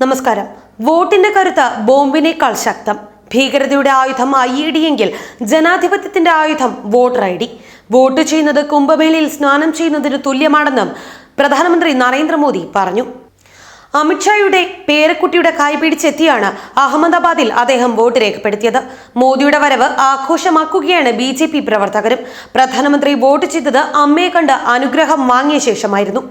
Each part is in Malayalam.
നമസ്കാരം. വോട്ടിന്റെ കരുത്ത് ബോംബിനേക്കാൾ ശക്തം. ഭീകരതയുടെ ആയുധം ഐ ഇ ഡി എങ്കിൽ ജനാധിപത്യത്തിന്റെ ആയുധം വോട്ടർ ഐ ഡി. വോട്ട് ചെയ്യുന്നത് കുംഭമേളയിൽ സ്നാനം ചെയ്യുന്നതിന് തുല്യമാണെന്നും പ്രധാനമന്ത്രി നരേന്ദ്രമോദി പറഞ്ഞു. അമിത്ഷായുടെ പേരക്കുട്ടിയുടെ കൈ പിടിച്ചെത്തിയാണ് അഹമ്മദാബാദിൽ അദ്ദേഹം വോട്ട് രേഖപ്പെടുത്തിയത്. മോദിയുടെ വരവ് ആഘോഷമാക്കുകയാണ് ബി ജെ പി പ്രവർത്തകരും. പ്രധാനമന്ത്രി വോട്ട് ചെയ്തത് അമ്മയെ കണ്ട് അനുഗ്രഹം വാങ്ങിയ ശേഷമായിരുന്നു.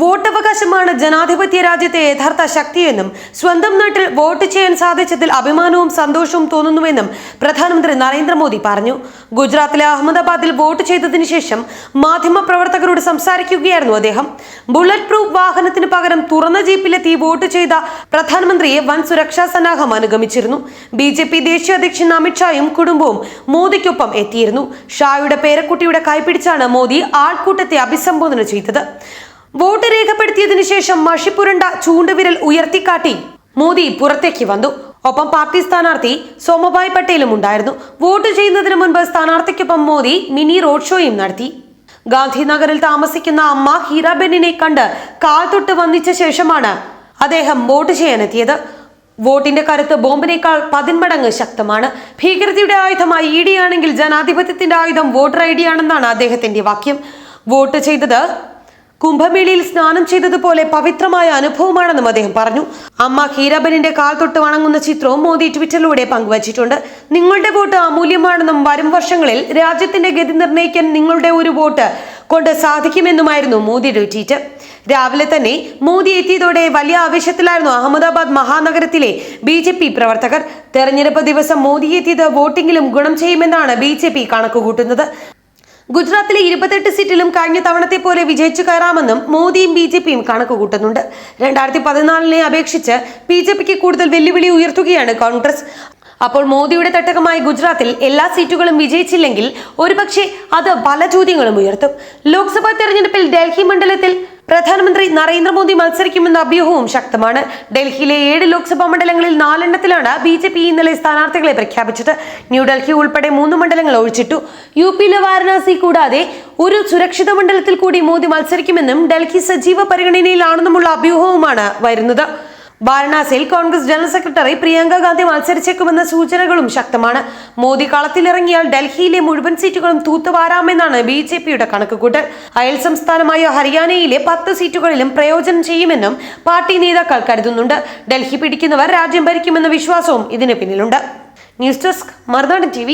വോട്ടവകാശമാണ് ജനാധിപത്യ രാജ്യത്തെ യഥാർത്ഥ ശക്തിയെന്നും സ്വന്തം നാട്ടിൽ വോട്ട് ചെയ്യാൻ സാധിച്ചതിൽ അഭിമാനവും സന്തോഷവും തോന്നുന്നുവെന്നും പ്രധാനമന്ത്രി നരേന്ദ്രമോദി പറഞ്ഞു. ഗുജറാത്തിലെ അഹമ്മദാബാദിൽ വോട്ട് ചെയ്തതിനു ശേഷം മാധ്യമപ്രവർത്തകരോട് സംസാരിക്കുകയായിരുന്നു അദ്ദേഹം. ബുള്ളറ്റ് പ്രൂഫ് വാഹനത്തിന് പകരം തുറന്ന ജീപ്പിലെത്തി വോട്ട് ചെയ്ത പ്രധാനമന്ത്രിയെ വൻ സുരക്ഷാ സന്നാഹം അനുഗമിച്ചിരുന്നു. ബി ജെ പി ദേശീയ അധ്യക്ഷൻ അമിത്ഷായും കുടുംബവും മോദിക്കൊപ്പം എത്തിയിരുന്നു. ഷായുടെ പേരക്കുട്ടിയുടെ കൈപിടിച്ചാണ് മോദി ആൾക്കൂട്ടത്തെ അഭിസംബോധന ചെയ്തത്. വോട്ട് രേഖപ്പെടുത്തിയതിനു ശേഷം മഷിപ്പുരണ്ട ചൂണ്ടുവിരൽ ഉയർത്തിക്കാട്ടി മോദി പുറത്തേക്ക് വന്നു. ഒപ്പം പാർട്ടി സ്ഥാനാർത്ഥി സോമഭായ് പട്ടേലും ഉണ്ടായിരുന്നു. വോട്ട് ചെയ്യുന്നതിന് മുൻപ് സ്ഥാനാർത്ഥിക്കൊപ്പം മോദി മിനി റോഡ് ഷോയും നടത്തി. ഗാന്ധിനഗറിൽ താമസിക്കുന്ന അമ്മ ഹീരാബെന്നിനെ കണ്ട് കാൽ തൊട്ട് വന്നിച്ച ശേഷമാണ് അദ്ദേഹം വോട്ട് ചെയ്യാനെത്തിയത്. വോട്ടിന്റെ കരുത്ത് ബോംബിനേക്കാൾ പതിന്മടങ്ങ് ശക്തമാണ്. ഭീകരതയുടെ ആയുധമായി ഇ ഡി ആണെങ്കിൽ ജനാധിപത്യത്തിന്റെ ആയുധം വോട്ടർ ഐ ഡി ആണെന്നാണ് അദ്ദേഹത്തിന്റെ വാക്യം. വോട്ട് ചെയ്തത് കുംഭമേളയിൽ സ്നാനം ചെയ്തതുപോലെ പവിത്രമായ അനുഭവമാണെന്നും അദ്ദേഹം പറഞ്ഞു. അമ്മ ഹീരാബനിന്റെ കാൽ തൊട്ട് വണങ്ങുന്ന ചിത്രവും മോദി ട്വിറ്ററിലൂടെ പങ്കുവച്ചിട്ടുണ്ട്. നിങ്ങളുടെ വോട്ട് അമൂല്യമാണെന്നും വരും വർഷങ്ങളിൽ രാജ്യത്തിന്റെ ഗതി നിർണയിക്കാൻ നിങ്ങളുടെ ഒരു വോട്ട് കൊണ്ട് സാധിക്കുമെന്നുമായിരുന്നു മോദിയുടെ ട്വീറ്റ്. രാവിലെ തന്നെ മോദി എത്തിയതോടെ വലിയ ആവേശത്തിലായിരുന്നു അഹമ്മദാബാദ് മഹാനഗരത്തിലെ ബി ജെ പി പ്രവർത്തകർ. തെരഞ്ഞെടുപ്പ് ദിവസം മോദി എത്തിയത് വോട്ടിംഗിലും ഗുണം ചെയ്യുമെന്നാണ് ബി ജെ പി കണക്കുകൂട്ടുന്നത്. ഗുജറാത്തിലെ ഇരുപത്തെട്ട് സീറ്റിലും കഴിഞ്ഞ തവണത്തെ പോലെ വിജയിച്ചു കയറാമെന്നും മോദിയും ബി ജെ പിയും കണക്ക് കൂട്ടുന്നുണ്ട് രണ്ടായിരത്തി പതിനാലിനെ അപേക്ഷിച്ച് ബി ജെ പിക്ക് കൂടുതൽ വെല്ലുവിളി ഉയർത്തുകയാണ് കോൺഗ്രസ്. അപ്പോൾ മോദിയുടെ തട്ടകമായ ഗുജറാത്തിൽ എല്ലാ സീറ്റുകളും വിജയിച്ചില്ലെങ്കിൽ ഒരുപക്ഷെ അത് പല ചോദ്യങ്ങളും ഉയർത്തും. ലോക്സഭാ തെരഞ്ഞെടുപ്പിൽ ഡൽഹി മണ്ഡലത്തിൽ പ്രധാനമന്ത്രി നരേന്ദ്രമോദി മത്സരിക്കുമെന്ന അഭ്യൂഹവും ശക്തമാണ്. ഡൽഹിയിലെ ഏഴ് ലോക്സഭാ മണ്ഡലങ്ങളിൽ നാലെണ്ണത്തിലാണ് ബി ജെ പി ഇന്നലെ സ്ഥാനാർത്ഥികളെ പ്രഖ്യാപിച്ചത്. ന്യൂഡൽഹി ഉൾപ്പെടെ മൂന്ന് മണ്ഡലങ്ങൾ ഒഴിച്ചിട്ടു. യു പിയിലെ വാരണാസി കൂടാതെ ഒരു സുരക്ഷിത മണ്ഡലത്തിൽ കൂടി മോദി മത്സരിക്കുമെന്നും ഡൽഹി സജീവ പരിഗണനയിലാണെന്നുമുള്ള അഭ്യൂഹവുമാണ് വരുന്നത്. വാരണാസിയിൽ കോൺഗ്രസ് ജനറൽ സെക്രട്ടറി പ്രിയങ്ക ഗാന്ധി മത്സരിച്ചേക്കുമെന്ന സൂചനകളും ശക്തമാണ്. മോദി കളത്തിലിറങ്ങിയാൽ ഡൽഹിയിലെ മുഴുവൻ സീറ്റുകളും തൂത്തുവാരാമെന്നാണ് ബി ജെ പിയുടെ കണക്കുകൂട്ടൽ. അയൽ സംസ്ഥാനമായ ഹരിയാനയിലെ പത്ത് സീറ്റുകളിലും പ്രയോജനം ചെയ്യുമെന്നും പാർട്ടി നേതാക്കൾ കരുതുന്നുണ്ട്. ഡൽഹി പിടിക്കുന്നവർ രാജ്യം ഭരിക്കുമെന്ന വിശ്വാസവും ഇതിന് പിന്നിലുണ്ട്. ന്യൂസ് ഡെസ്ക് മറുനാടൻ ടി